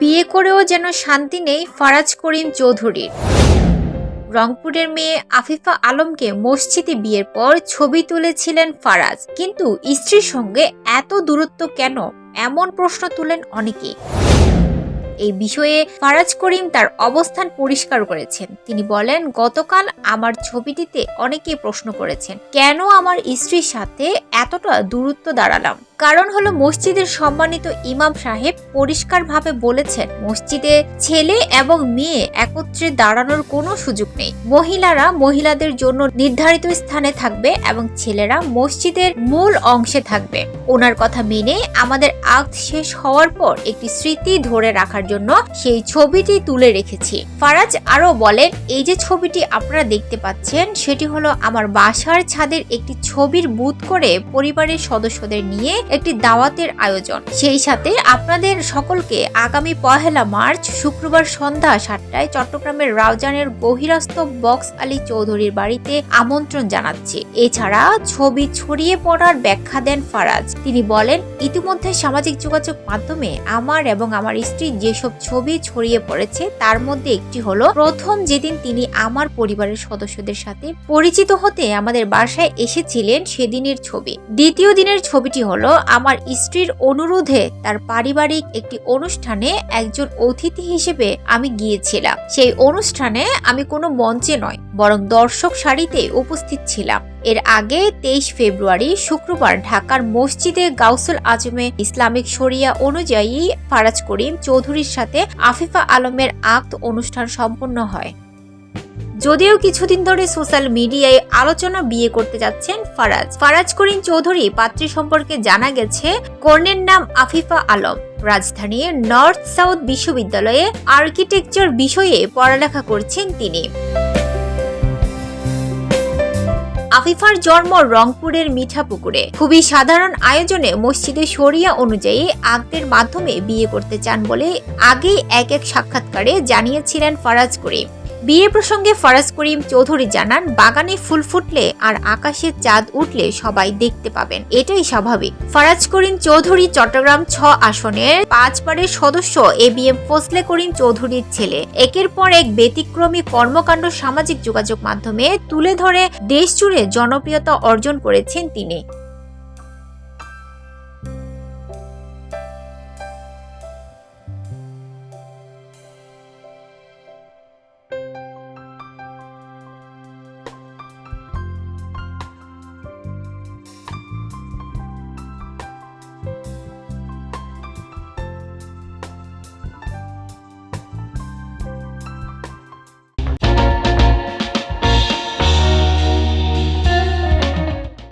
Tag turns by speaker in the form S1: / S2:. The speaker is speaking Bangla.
S1: বিয়ে করেও যেন শান্তি নেই ফারাজ করিম চৌধুরীর। রংপুরের মেয়ে আফিফা আলমকে মসজিদে বিয়ের পর ছবি তুলেছিলেন ফারাজ। কিন্তু স্ত্রীর সঙ্গে এত দূরত্ব কেন? এমন প্রশ্ন তুলেন অনেকেই। এই বিষয়ে ফারাজ করিম তার অবস্থান পরিষ্কার করেছেন। তিনি বলেন, গতকাল আমার ছবিটিতে অনেকেই প্রশ্ন করেছেন, কেন আমার স্ত্রীর সাথে এতটা দূরত্ব দাঁড়ালাম? কারণ হলো মসজিদের সম্মানিত ইমাম সাহেব পরিষ্কারভাবে বলেছেন, মসজিদে ছেলে এবং মেয়ে একত্রে দাঁড়ানোর কোনো সুযোগ নেই। মহিলারা মহিলাদের জন্য নির্ধারিত স্থানে থাকবে এবং ছেলেরা মসজিদের মূল অংশে থাকবে। ওনার কথা মেনে আমাদের আক্ত শেষ হওয়ার পর একটি স্মৃতি ধরে রাখার জন্য সেই ছবিটি তুলে রেখেছি। ফারাজ আরও বলেন, এই যে ছবিটি আপনারা দেখতে পাচ্ছেন, সেটি হলো আমার বাসার ছাদের একটি ছবির বুথ করে পরিবারের সদস্যদের নিয়ে একটি দাওয়াতের আয়োজন। সেই সাথে আপনাদের সকলকে আগামী পহেলা মার্চ শুক্রবার সন্ধ্যা সাতটায় চট্টগ্রামের রাউজানের গহিরাস্ত বক্স আলী চৌধুরীর বাড়িতে আমন্ত্রণ জানাচ্ছি। এছাড়া ছবি ছড়িয়ে পড়ার ব্যাখ্যা দেন ফারাজ। তিনি বলেন, ইতিমধ্যে সামাজিক যোগাযোগ মাধ্যমে আমার এবং আমার স্ত্রীর যেসব ছবি ছড়িয়ে পড়েছে, তার মধ্যে একটি হলো, প্রথম যেদিন তিনি আমার পরিবারের সদস্যদের সাথে পরিচিত হতে আমাদের বাসায় এসেছিলেন সেদিনের ছবি। দ্বিতীয় দিনের ছবিটি হলো আমার স্ত্রীর অনুরোধে তার পারিবারিক একটি অনুষ্ঠানে একজন অতিথি হিসেবে আমি গিয়েছিলাম। সেই অনুষ্ঠানে আমি কোনো মঞ্চে নয়, বরং দর্শক সারিতে উপস্থিত ছিলাম। এর আগে তেইশ ফেব্রুয়ারি শুক্রবার ঢাকার মসজিদে গাউসুল আজমে ইসলামিক শরিয়া অনুযায়ী ফারাজ করিম চৌধুরীর সাথে আফিফা আলমের আক্ত অনুষ্ঠান সম্পন্ন হয়। যদিও কিছুদিন ধরে সোশ্যাল মিডিয়ায় আলোচনা বিয়ে করতে যাচ্ছেন ফারাজ। ফারাজ করিম চৌধুরী পাত্রী সম্পর্কে জানা গেছে কর্ণের নাম আফিফা আলম। রাজধানীর নর্থ সাউথ বিশ্ববিদ্যালয়ে আর্কিটেকচার বিষয়ে পড়ালেখা করছেন তিনি। আফিফার জন্ম রংপুরের মিঠাপুকুরে। খুবই সাধারণ আয়োজনে মসজিদে শরিয়া অনুযায়ী আগদের মাধ্যমে বিয়ে করতে চান বলে আগেই এক এক সাক্ষাৎকারে জানিয়েছিলেন ফারাজ করিম। বিয়ে প্রসঙ্গে ফারাজ করিম চৌধুরী জানান, বাগানে ফুল ফুটলে আর আকাশে চাঁদ উঠলে সবাই দেখতে পাবেন। এটাই স্বাভাবিক। ফারাজ করিম চৌধুরী চট্টগ্রাম ছ আসনের পাঁচবারের সদস্য A B M Fazle Karim চৌধুরীর ছেলে। একের পর এক ব্যতিক্রমী কর্মকাণ্ড সামাজিক যোগাযোগ মাধ্যমে তুলে ধরে দেশ জুড়ে জনপ্রিয়তা অর্জন করেছেন তিনি।